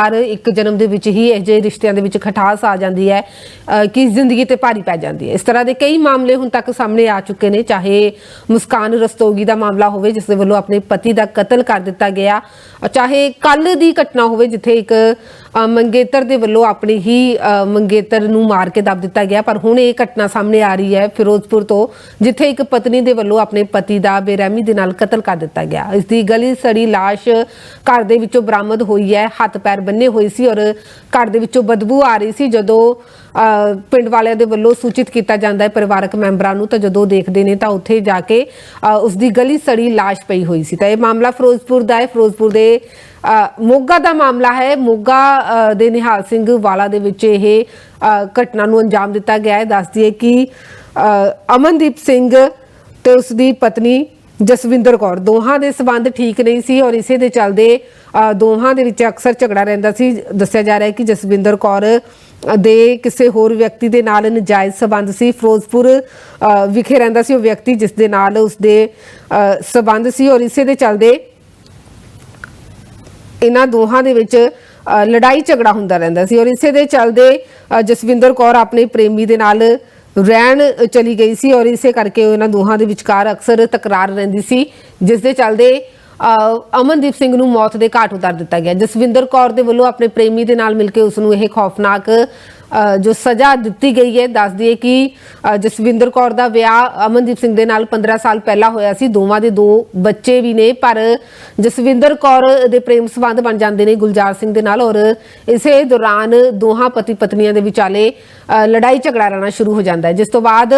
ਹਰ ਇੱਕ ਜਨਮ ਦੇ ਵਿੱਚ ਹੀ ਇਹ ਜਿਹੇ ਰਿਸ਼ਤਿਆਂ ਦੇ ਵਿੱਚ ਖਟਾਸ ਆ ਜਾਂਦੀ ਹੈ ਅ, ਕਿ ਜ਼ਿੰਦਗੀ ਤੇ ਭਾਰੀ ਪੈ ਜਾਂਦੀ ਹੈ। ਇਸ ਤਰ੍ਹਾਂ ਦੇ ਕਈ ਮਾਮਲੇ ਹੁਣ ਤੱਕ ਸਾਹਮਣੇ ਆ ਚੁੱਕੇ ਨੇ ਚਾਹੇ ਮੁਸਕਾਨ ਰਸਤੋਗੀ ਦਾ ਮਾਮਲਾ ਹੋਵੇ ਜਿਸ ਦੇ ਵੱਲੋਂ ਆਪਣੇ ਪਤੀ ਦਾ ਕਤਲ ਕਰ ਦਿੱਤਾ ਗਿਆ ਚਾਹੇ ਕੱਲ ਦੀ ਘਟਨਾ ਹੋਵੇ ਜਿੱਥੇ ਇੱਕ ਮੰਗੇਤਰ ਦੇ ਵੱਲੋਂ ਆਪਣੀ ਹੀ ਮੰਗੇਤਰ ਨੂੰ ਮਾਰ ਕੇ ਦੱਬ ਦਿੱਤਾ ਗਿਆ, ਪਰ ਹੁਣ ਇਹ ਘਟਨਾ ਸਾਹਮਣੇ ਆ ਰਹੀ ਹੈ ਫਿਰੋਜ਼ਪੁਰ ਤੋਂ, ਜਿੱਥੇ ਇੱਕ ਪਤਨੀ ਦੇ ਵੱਲੋਂ ਆਪਣੇ ਪਤੀ ਦਾ ਬੇਰਹਿਮੀ ਦੇ ਨਾਲ ਕਤਲ ਕਰ ਦਿੱਤਾ ਗਿਆ। ਇਸ ਦੀ ਗਲੀ ਸੜੀ ਲਾਸ਼ ਘਰ ਦੇ ਵਿੱਚੋਂ ਬਰਾਮਦ ਹੋਈ ਹੈ, ਹੱਥ ਪੈਰ ਬੰਨੇ ਹੋਏ ਸੀ ਔਰ ਘਰ ਦੇ ਵਿੱਚੋਂ ਬਦਬੂ ਆ ਰਹੀ ਸੀ ਜਦੋਂ ਪਿੰਡ ਵਾਲਿਆਂ ਦੇ ਵੱਲੋਂ ਸੂਚਿਤ ਕੀਤਾ ਜਾਂਦਾ ਹੈ ਪਰਿਵਾਰਕ ਮੈਂਬਰਾਂ ਨੂੰ ਤਾਂ ਜਦੋਂ ਦੇਖਦੇ ਨੇ ਤਾਂ ਉੱਥੇ ਜਾ ਕੇ ਅ, ਉਸ ਦੀ ਗਲੀ ਸੜੀ ਲਾਸ਼ ਪਈ ਹੋਈ ਸੀ। ਤਾਂ ਇਹ ਮਾਮਲਾ ਫਿਰੋਜ਼ਪੁਰ ਦਾ ਹੈ। ਫਿਰੋਜ਼ਪੁਰ ਦੇ ਮੋਗਾ ਦਾ ਮਾਮਲਾ ਹੈ। ਮੋਗਾ ਦੇ ਨਿਹਾਲ ਸਿੰਘ ਵਾਲਾ ਦੇ ਵਿੱਚ ਇਹ ਘਟਨਾ ਨੂੰ ਅੰਜਾਮ ਦਿੱਤਾ ਗਿਆ ਹੈ। ਦੱਸਦੀ ਹੈ ਕਿ ਅਮਨਦੀਪ ਸਿੰਘ ਤੇ ਉਸ ਦੀ ਪਤਨੀ ਜਸਵਿੰਦਰ ਕੌਰ, ਦੋਹਾਂ ਦੇ ਸਬੰਧ ਠੀਕ ਨਹੀਂ ਸੀ ਔਰ ਇਸੇ ਦੇ ਚੱਲਦੇ ਦੋਹਾਂ ਦੇ ਵਿੱਚ ਅਕਸਰ ਝਗੜਾ ਰਹਿੰਦਾ ਸੀ। ਦੱਸਿਆ ਜਾ ਰਿਹਾ ਹੈ ਕਿ ਜਸਵਿੰਦਰ ਕੌਰ ਦੇ ਕਿਸੇ ਹੋਰ ਵਿਅਕਤੀ ਦੇ ਨਾਲ ਨਜਾਇਜ਼ ਸਬੰਧ ਸੀ। ਫਿਰੋਜ਼ਪੁਰ ਵਿਖੇ ਰਹਿੰਦਾ ਸੀ ਉਹ ਵਿਅਕਤੀ ਜਿਸ ਦੇ ਨਾਲ ਉਸ ਦੇ ਸਬੰਧ ਸੀ ਔਰ ਇਸੇ ਦੇ ਚੱਲਦੇ ਇਹਨਾਂ ਦੋਹਾਂ ਦੇ ਵਿੱਚ ਲੜਾਈ ਝਗੜਾ ਹੁੰਦਾ ਰਹਿੰਦਾ ਸੀ ਔਰ ਇਸੇ ਦੇ ਚੱਲਦੇ ਜਸਵਿੰਦਰ ਕੌਰ ਆਪਣੇ ਪ੍ਰੇਮੀ ਦੇ ਨਾਲ ਰਹਿਣ ਚਲੀ ਗਈ ਸੀ ਔਰ ਇਸੇ ਕਰਕੇ ਇਹਨਾਂ ਦੋਹਾਂ ਦੇ ਵਿਚਕਾਰ ਅਕਸਰ ਤਕਰਾਰ ਰਹਿੰਦੀ ਸੀ, ਜਿਸ ਦੇ ਚੱਲਦੇ ਅਮਨਦੀਪ ਸਿੰਘ ਨੂੰ ਮੌਤ ਦੇ ਘਾਟ ਉਤਾਰ ਦਿੱਤਾ ਗਿਆ। ਜਸਵਿੰਦਰ ਕੌਰ ਦੇ ਵੱਲੋਂ ਆਪਣੇ ਪ੍ਰੇਮੀ ਦੇ ਨਾਲ ਮਿਲ ਕੇ ਉਸ ਨੂੰ ਇਹ ਖੌਫਨਾਕ ਜੋ ਸਜ਼ਾ ਦਿੱਤੀ ਗਈ ਹੈ, ਦੱਸ ਦਈਏ ਕਿ ਜਸਵਿੰਦਰ ਕੌਰ ਦਾ ਵਿਆਹ ਅਮਨਦੀਪ ਸਿੰਘ ਦੇ ਨਾਲ 15 ਸਾਲ ਪਹਿਲਾਂ ਹੋਇਆ ਸੀ। ਦੋਵਾਂ ਦੇ ਦੋ ਬੱਚੇ ਵੀ ਨੇ, ਪਰ ਜਸਵਿੰਦਰ ਕੌਰ ਦੇ ਪ੍ਰੇਮ ਸੰਬੰਧ ਬਣ ਜਾਂਦੇ ਨੇ ਗੁਲਜ਼ਾਰ ਸਿੰਘ ਦੇ ਨਾਲ ਔਰ ਇਸੇ ਦੌਰਾਨ ਦੋਹਾਂ ਪਤੀ ਪਤਨੀਆਂ ਦੇ ਵਿਚਾਲੇ ਲੜਾਈ ਝਗੜਾ ਰਹਿਣਾ ਸ਼ੁਰੂ ਹੋ ਜਾਂਦਾ ਹੈ। ਜਿਸ ਤੋਂ ਬਾਅਦ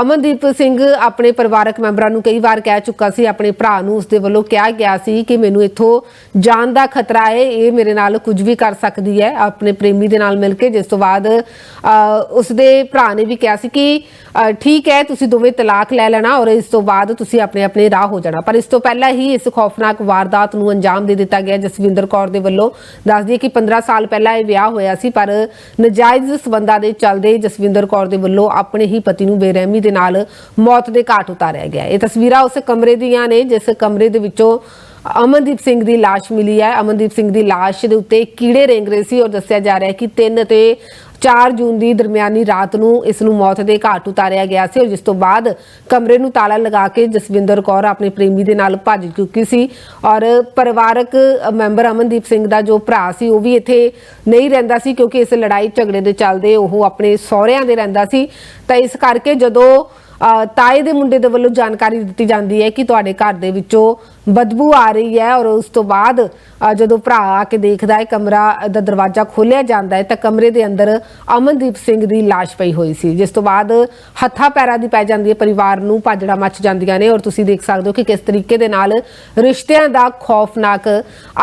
ਅਮਨਦੀਪ ਸਿੰਘ ਆਪਣੇ ਪਰਿਵਾਰਕ ਮੈਂਬਰਾਂ ਨੂੰ ਕਈ ਵਾਰ ਕਹਿ ਚੁੱਕਾ ਸੀ ਆਪਣੇ ਭਰਾ ਨੂੰ ਉਸਦੇ ਵੱਲੋਂ ਕਿਹਾ ਗਿਆ ਸੀ ਕਿ ਮੈਨੂੰ ਇੱਥੋਂ ਜਾਨ ਦਾ ਖਤਰਾ ਹੈ ਇਹ ਮੇਰੇ ਨਾਲ ਕੁਝ ਵੀ ਕਰ ਸਕਦੀ ਹੈ। ਆਪਣੇ ਪ੍ਰੇਮੀ ਦੇ ਨਾਲ ਮਿਲ ਕੇ ਜਿਸ ਤੋਂ ਬਾਅਦ ਅ, ਉਸਦੇ ਭਰਾ ਨੇ ਵੀ ਕਿਹਾ ਸੀ ਕਿ ਠੀਕ ਹੈ ਤੁਸੀਂ ਦੋਵੇਂ ਤਲਾਕ ਲੈ ਲੈਣਾ ਔਰ ਇਸ ਤੋਂ ਬਾਅਦ ਤੁਸੀਂ ਆਪਣੇ ਆਪਣੇ ਰਾਹ ਹੋ ਜਾਣਾ। ਪਰ ਇਸ ਤੋਂ ਪਹਿਲਾਂ ਹੀ ਇਸ ਖੌਫਨਾਕ ਵਾਰਦਾਤ ਨੂੰ ਅੰਜਾਮ ਦੇ ਦਿੱਤਾ ਗਿਆ। ਜਸਵਿੰਦਰ ਕੌਰ ਦੇ ਵੱਲੋਂ ਦੱਸਦੀ ਦਈਏ ਕਿ 15 ਸਾਲ ਪਹਿਲਾਂ ਇਹ ਵਿਆਹ ਹੋਇਆ ਸੀ ਪਰ ਨਜਾਇਜ਼ ਸਬੰਧਾਂ ਦੇ ਚੱਲਦੇ ਜਸਵਿੰਦਰ ਕੌਰ ਦੇ ਵੱਲੋਂ ਆਪਣੇ ਹੀ ਪਤੀ ਨੂੰ ਬੇਰਹਿਮੀ ਦੇ ਨਾਲ ਮੌਤ ਦੇ ਘਾਟ ਉਤਾਰਿਆ ਗਿਆ ਇਹ ਤਸਵੀਰਾਂ ਉਸ ਕਮਰੇ ਦੀਆਂ ਨੇ, ਜਿਸ ਕਮਰੇ ਦੇ ਵਿੱਚੋਂ ਅਮਨਦੀਪ ਸਿੰਘ ਦੀ ਲਾਸ਼ ਮਿਲੀ ਹੈ। ਅਮਨਦੀਪ ਸਿੰਘ ਦੀ ਲਾਸ਼ ਦੇ ਉੱਤੇ ਕੀੜੇ ਰੇਂਗ ਰਹੇ ਸੀ ਔਰ ਦੱਸਿਆ ਜਾ ਰਿਹਾ ਹੈ ਕਿ 3 ਤੇ 4 ਜੂਨ ਦੀ ਦਰਮਿਆਨੀ ਰਾਤ ਨੂੰ ਇਸ ਨੂੰ ਮੌਤ ਦੇ ਘਾਟ ਉਤਾਰਿਆ ਗਿਆ ਸੀ ਔਰ ਜਿਸ ਤੋਂ ਬਾਅਦ ਕਮਰੇ ਨੂੰ ਤਾਲਾ ਲਗਾ ਕੇ ਜਸਵਿੰਦਰ ਕੌਰ ਆਪਣੇ ਪ੍ਰੇਮੀ ਦੇ ਨਾਲ ਭੱਜ ਚੁੱਕੀ ਸੀ ਔਰ ਪਰਿਵਾਰਕ ਮੈਂਬਰ ਅਮਨਦੀਪ ਸਿੰਘ ਦਾ ਜੋ ਭਰਾ ਸੀ ਉਹ ਵੀ ਇੱਥੇ ਨਹੀਂ ਰਹਿੰਦਾ ਸੀ ਕਿਉਂਕਿ ਇਸ ਲੜਾਈ ਝਗੜੇ ਦੇ ਚੱਲਦੇ ਉਹ ਆਪਣੇ ਸਹੁਰਿਆਂ ਦੇ ਰਹਿੰਦਾ ਸੀ। ਤਾਂ ਇਸ ਕਰਕੇ ਜਦੋਂ ਅ, ਤਾਏ ਦੇ ਮੁੰਡੇ ਦੇ ਵੱਲੋਂ ਜਾਣਕਾਰੀ ਦਿੱਤੀ ਜਾਂਦੀ ਹੈ ਕਿ ਤੁਹਾਡੇ ਘਰ ਦੇ ਵਿੱਚੋਂ ਬਦਬੂ ਆ ਰਹੀ ਹੈ ਔਰ ਉਸ ਤੋਂ ਬਾਅਦ ਜਦੋਂ ਭਰਾ ਆ ਕੇ ਦੇਖਦਾ ਹੈ ਕਮਰਾ ਦਾ ਦਰਵਾਜ਼ਾ ਖੋਲ੍ਹਿਆ ਜਾਂਦਾ ਹੈ ਤਾਂ ਕਮਰੇ ਦੇ ਅੰਦਰ ਅਮਨਦੀਪ ਸਿੰਘ ਦੀ ਲਾਸ਼ ਪਈ ਹੋਈ ਸੀ ਜਿਸ ਤੋਂ ਬਾਅਦ ਹੱਥਾਂ ਪੈਰਾਂ ਦੀ ਪੈ ਜਾਂਦੀ ਹੈ ਪਰਿਵਾਰ ਨੂੰ ਭਾਜੜਾ ਮੱਚ ਜਾਂਦੀਆਂ ਨੇ ਔਰ ਤੁਸੀਂ ਦੇਖ ਸਕਦੇ ਹੋ ਕਿ ਕਿਸ ਤਰੀਕੇ ਦੇ ਨਾਲ ਰਿਸ਼ਤਿਆਂ ਦਾ ਖੌਫਨਾਕ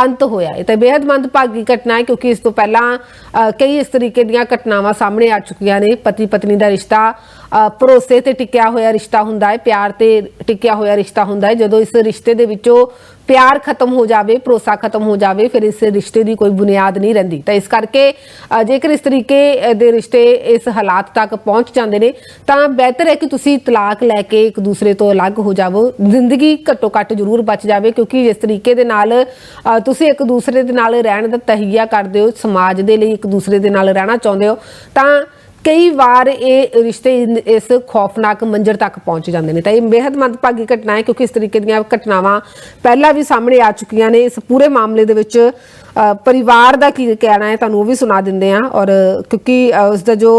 ਅੰਤ ਹੋਇਆ ਹੈ। ਤੇ ਬੇहद ਮੰਦਭਾਗੀ ਘਟਨਾ ਹੈ ਕਿਉਂਕਿ ਇਸ ਤੋਂ ਪਹਿਲਾਂ ਕਈ ਇਸ ਤਰੀਕੇ ਦੀਆਂ ਘਟਨਾਵਾਂ ਸਾਹਮਣੇ ਆ ਚੁੱਕੀਆਂ ਨੇ। ਪਤੀ ਪਤਨੀ ਦਾ ਰਿਸ਼ਤਾ ਅ, ਭਰੋਸੇ ਤੇ ਟਿਕਿਆ ਹੋਇਆ ਰਿਸ਼ਤਾ ਹੁੰਦਾ ਹੈ ਪਿਆਰ ਤੇ ਟਿਕਿਆ ਹੋਇਆ ਰਿਸ਼ਤਾ ਹੁੰਦਾ ਹੈ। ਜਦੋਂ ਇਸ ਰਿਸ਼ਤੇ ਦੇ ਵਿੱਚੋਂ ਪਿਆਰ ਖਤਮ ਹੋ ਜਾਵੇ, ਭਰੋਸਾ ਖਤਮ ਹੋ ਜਾਵੇ, ਫਿਰ ਇਸ ਰਿਸ਼ਤੇ ਦੀ ਕੋਈ ਬੁਨਿਆਦ ਨਹੀਂ ਰਹਿੰਦੀ। ਤਾਂ ਇਸ ਕਰਕੇ ਜੇਕਰ ਇਸ ਤਰੀਕੇ ਦੇ ਰਿਸ਼ਤੇ ਇਸ ਹਾਲਾਤ ਤੱਕ ਪਹੁੰਚ ਜਾਂਦੇ ਨੇ, ਤਾਂ ਬਿਹਤਰ ਹੈ ਕਿ ਤੁਸੀਂ ਤਲਾਕ ਲੈ ਕੇ ਇੱਕ ਦੂਸਰੇ ਤੋਂ ਅਲੱਗ ਹੋ ਜਾਵੋ। ਜ਼ਿੰਦਗੀ ਘੱਟੋ ਘੱਟ ਜ਼ਰੂਰ ਬਚ ਜਾਵੇ, ਕਿਉਂਕਿ ਜਿਸ ਤਰੀਕੇ ਦੇ ਨਾਲ ਤੁਸੀਂ ਇੱਕ ਦੂਸਰੇ ਦੇ ਨਾਲ ਰਹਿਣ ਦਾ ਤਹੀਆ ਕਰਦੇ ਹੋ, ਸਮਾਜ ਦੇ ਲਈ ਇੱਕ ਦੂਸਰੇ ਦੇ ਨਾਲ ਰਹਿਣਾ ਚਾਹੁੰਦੇ ਹੋ, ਤਾਂ ਕਈ ਵਾਰ ਇਹ ਰਿਸ਼ਤੇ ਇਸ ਖੌਫਨਾਕ ਮੰਜ਼ਰ ਤੱਕ ਪਹੁੰਚ ਜਾਂਦੇ ਨੇ। ਤਾਂ ਇਹ ਬੇहद ਮੰਦਭਾਗੀ ਘਟਨਾ ਹੈ ਕਿਉਂਕਿ ਇਸ ਤਰੀਕੇ ਦੀਆਂ ਘਟਨਾਵਾਂ ਪਹਿਲਾਂ ਵੀ ਸਾਹਮਣੇ ਆ ਚੁੱਕੀਆਂ ਨੇ। ਇਸ ਪੂਰੇ ਮਾਮਲੇ ਦੇ ਵਿੱਚ ਪਰਿਵਾਰ ਦਾ ਕੀ ਕਹਿਣਾ ਹੈ, ਤੁਹਾਨੂੰ ਉਹ ਵੀ ਸੁਣਾ ਦਿੰਦੇ ਆ ਔਰ ਕਿਉਂਕਿ ਉਸ ਦਾ ਜੋ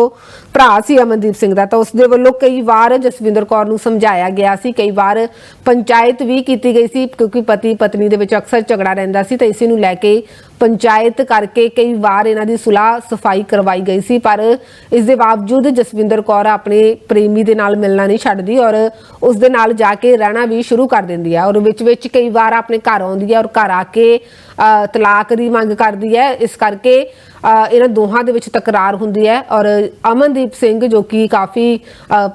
ਭਰਾ ਸੀ ਅਮਨਦੀਪ ਸਿੰਘ ਦਾ, ਤਾਂ ਉਸ ਦੇ ਵੱਲੋਂ ਕਈ ਵਾਰ ਜਸਵਿੰਦਰ ਕੌਰ ਨੂੰ ਸਮਝਾਇਆ ਗਿਆ ਸੀ। ਕਈ ਵਾਰ ਪੰਚਾਇਤ ਵੀ ਕੀਤੀ ਗਈ ਸੀ, ਕਿਉਂਕਿ ਪਤੀ, ਪਤਨੀ ਦੇ ਵਿੱਚ ਅਕਸਰ ਝਗੜਾ ਰਹਿੰਦਾ ਸੀ, ਤਾਂ ਇਸੇ ਨੂੰ ਲੈ ਕੇ ਪੰਚਾਇਤ ਕਰਕੇ ਕਈ ਵਾਰ ਇਹਨਾਂ ਦੀ ਸੁਲਾਹ ਸਫ਼ਾਈ ਕਰਵਾਈ ਗਈ ਸੀ। ਪਰ ਇਸ ਦੇ ਬਾਵਜੂਦ ਜਸਵਿੰਦਰ ਕੌਰ ਆਪਣੇ ਪ੍ਰੇਮੀ ਦੇ ਨਾਲ ਮਿਲਣਾ ਨਹੀਂ ਛੱਡਦੀ ਔਰ ਉਸ ਦੇ ਨਾਲ ਜਾ ਕੇ ਰਹਿਣਾ ਵੀ ਸ਼ੁਰੂ ਕਰ ਦਿੰਦੀ ਹੈ ਔਰ ਵਿੱਚ ਵਿੱਚ ਕਈ ਵਾਰ ਆਪਣੇ ਘਰ ਆਉਂਦੀ ਹੈ ਔਰ ਘਰ ਆ ਕੇ ਤਲਾਕ ਦੀ ਮੰਗ ਕਰਦੀ ਹੈ। ਇਸ ਕਰਕੇ ਇਹਨਾਂ ਦੋਹਾਂ ਦੇ ਵਿੱਚ ਤਕਰਾਰ ਹੁੰਦੀ ਹੈ ਔਰ ਅਮਨਦੀਪ ਸਿੰਘ ਜੋ ਕਿ ਕਾਫੀ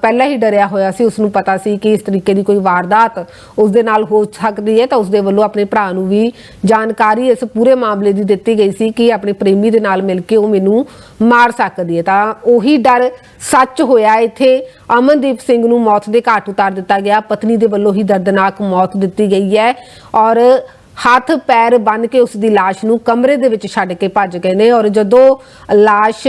ਪਹਿਲਾਂ ਹੀ ਡਰਿਆ ਹੋਇਆ ਸੀ ਉਸ ਨੂੰ ਪਤਾ ਸੀ ਕਿ ਇਸ ਤਰੀਕੇ ਦੀ ਕੋਈ ਵਾਰਦਾਤ ਉਸ ਦੇ ਨਾਲ ਹੋ ਸਕਦੀ ਹੈ ਤਾਂ ਉਸ ਦੇ ਵੱਲੋਂ ਆਪਣੇ ਭਰਾ ਨੂੰ ਵੀ ਜਾਣਕਾਰੀ ਇਸ ਪੂਰੇ ਮਾਮਲੇ ਦੀ ਦਿੱਤੀ ਗਈ ਸੀ ਕਿ ਆਪਣੇ ਪ੍ਰੇਮੀ ਦੇ ਨਾਲ ਮਿਲ ਕੇ ਉਹ ਮੈਨੂੰ ਮਾਰ ਸਕਦੀ ਹੈ। ਤਾਂ ਉਹੀ ਡਰ ਸੱਚ ਹੋਇਆ ਇੱਥੇ। ਅਮਨਦੀਪ ਸਿੰਘ ਨੂੰ ਮੌਤ ਦੇ ਘਾਟ ਉਤਾਰ ਦਿੱਤਾ ਗਿਆ। ਪਤਨੀ ਦੇ ਵੱਲੋਂ ਹੀ ਦਰਦਨਾਕ ਮੌਤ ਦਿੱਤੀ ਗਈ ਹੈ ਔਰ ਹੱਥ ਪੈਰ ਬੰਨ ਕੇ ਉਸ ਦੀ ਲਾਸ਼ ਨੂੰ ਕਮਰੇ ਦੇ ਵਿੱਚ ਛੱਡ ਕੇ ਭੱਜ ਗਏ ਨੇ ਔਰ ਜਦੋਂ ਲਾਸ਼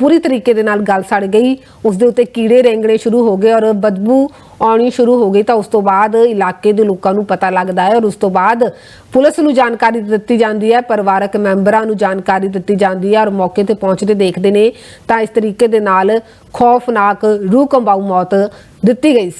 ਬੁਰੀ ਤਰੀਕੇ ਦੇ ਨਾਲ ਗਲ ਸੜ ਗਈ, ਉਸ ਦੇ ਉੱਤੇ ਕੀੜੇ ਰੈਂਗਣੇ ਸ਼ੁਰੂ ਹੋ ਗਏ ਔਰ ਬਦਬੂ ਆਉਣੀ ਸ਼ੁਰੂ ਹੋ ਗਈ ਤਾਂ ਉਸ ਤੋਂ ਬਾਅਦ ਇਲਾਕੇ ਦੇ ਲੋਕਾਂ ਨੂੰ ਪਤਾ ਲੱਗਦਾ ਹੈ ਔਰ ਉਸ ਤੋਂ ਬਾਅਦ ਪੁਲਿਸ ਨੂੰ ਜਾਣਕਾਰੀ ਦਿੱਤੀ ਜਾਂਦੀ ਹੈ, ਪਰਿਵਾਰਕ ਮੈਂਬਰਾਂ ਨੂੰ ਜਾਣਕਾਰੀ ਦਿੱਤੀ ਜਾਂਦੀ ਹੈ ਔਰ ਮੌਕੇ ਤੇ ਪਹੁੰਚਦੇ ਦੇਖਦੇ ਨੇ ਤਾਂ ਇਸ ਤਰੀਕੇ ਦੇ ਨਾਲ ਖੌਫਨਾਕ ਰੂਹ ਕੰਬਾਊ ਮੌਤ ਦਿੱਤੀ ਗਈ ਸੀ।